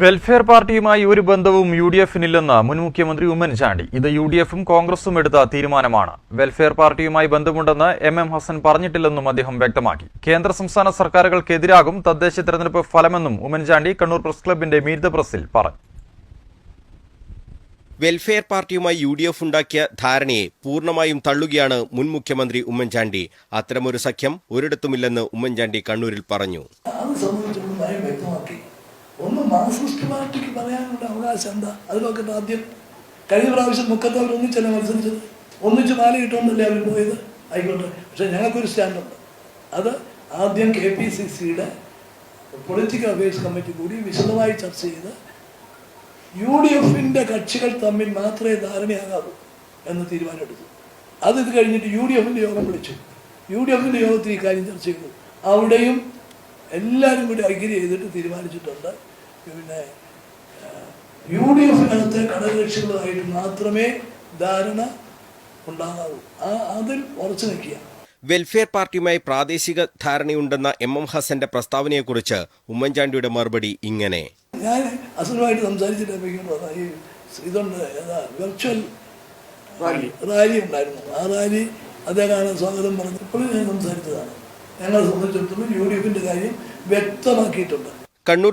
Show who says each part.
Speaker 1: Welfare പാർട്ടിയുമായി ഒരു ബന്ധവും യു ഡി എഫിനില്ലെന്ന് മുൻ മുഖ്യമന്ത്രി ഉമ്മൻചാണ്ടി. ഇത് യു ഡി എഫും കോൺഗ്രസും എടുത്ത തീരുമാനമാണ്. വെൽഫെയർ പാർട്ടിയുമായി ബന്ധമുണ്ടെന്ന് എം എം ഹസൻ പറഞ്ഞിട്ടില്ലെന്നും അദ്ദേഹം വ്യക്തമാക്കി. കേന്ദ്ര സംസ്ഥാന സർക്കാരുകൾക്കെതിരാകും തദ്ദേശ തെരഞ്ഞെടുപ്പ് ഫലമെന്നും ഉമ്മൻചാണ്ടി കണ്ണൂർ പ്രസ് ക്ലബിന്റെ മീറ്റ് പ്രസിൽ പറഞ്ഞു.
Speaker 2: വെൽഫെയർ പാർട്ടിയുമായി യു ഡി എഫ് ഉണ്ടാക്കിയ ധാരണയെ പൂർണമായും തള്ളുകയാണ് മുൻ മുഖ്യമന്ത്രി ഉമ്മൻചാണ്ടി. അത്തരമൊരു സഖ്യം ഒരിടത്തുമില്ലെന്ന് ഉമ്മൻചാണ്ടി കണ്ണൂരിൽ പറഞ്ഞു.
Speaker 3: ഒന്ന് മാർക്സിസ്റ്റ് പാർട്ടിക്ക് പറയാനുള്ള അവകാശം എന്താ? അത് നോക്കട്ടെ ആദ്യം കഴിഞ്ഞ പ്രാവശ്യം മുക്കത്ത് അവർ ഒന്നിച്ചല്ലേ മത്സരിച്ചത്? ഒന്നിച്ച് മാല കിട്ടുമെന്നല്ലേ അവർ പോയത്? ആയിക്കോട്ടെ. പക്ഷെ ഞങ്ങൾക്കൊരു സ്റ്റാൻഡുണ്ട്. അത് ആദ്യം കെ പി സി സിയുടെ പൊളിറ്റിക്കൽ അഫയേഴ്സ് കമ്മിറ്റി കൂടി വിശദമായി ചർച്ച ചെയ്ത് യു ഡി എഫിന്റെ കക്ഷികൾ തമ്മിൽ മാത്രമേ ധാരണയാകാവൂ എന്ന് തീരുമാനമെടുത്തു. അത് ഇത് കഴിഞ്ഞിട്ട് യു ഡി എഫിന്റെ യോഗം വിളിച്ചു. യു ഡി എഫിന്റെ യോഗത്തിൽ ഈ കാര്യം ചർച്ച ചെയ്തു. അവിടെയും എല്ലാവരും കൂടി അഗ്രി ചെയ്തിട്ട് തീരുമാനിച്ചിട്ടുണ്ട്. പിന്നെ യു ഡി എഫിനകത്തെ ഘടകകക്ഷികളുമായിട്ട് മാത്രമേ ധാരണ ഉണ്ടാകാവൂ. ആ അതിൽ ഉറച്ചു നിൽക്കുക.
Speaker 2: വെൽഫെയർ പാർട്ടിയുമായി പ്രാദേശിക ധാരണയുണ്ടെന്ന എം എം ഹസന്റെ പ്രസ്താവനയെക്കുറിച്ച് ഉമ്മൻചാണ്ടിയുടെ മറുപടി ഇങ്ങനെ.
Speaker 3: ഞാൻ അസുഖമായിട്ട് സംസാരിച്ചിട്ട് ഈ ഇതുണ്ട് വെർച്വൽ റാലി. ഉണ്ടായിരുന്നു. ആ റാലി അദ്ദേഹമാണ് സ്വാഗതം പറഞ്ഞപ്പോഴും ഞാൻ സംസാരിച്ചതാണ്. ഞങ്ങളെ സംബന്ധിച്ചിടത്തോളം യു ഡി എഫിന്റെ കാര്യം വ്യക്തമാക്കിയിട്ടുണ്ട്.
Speaker 2: കണ്ണൂർ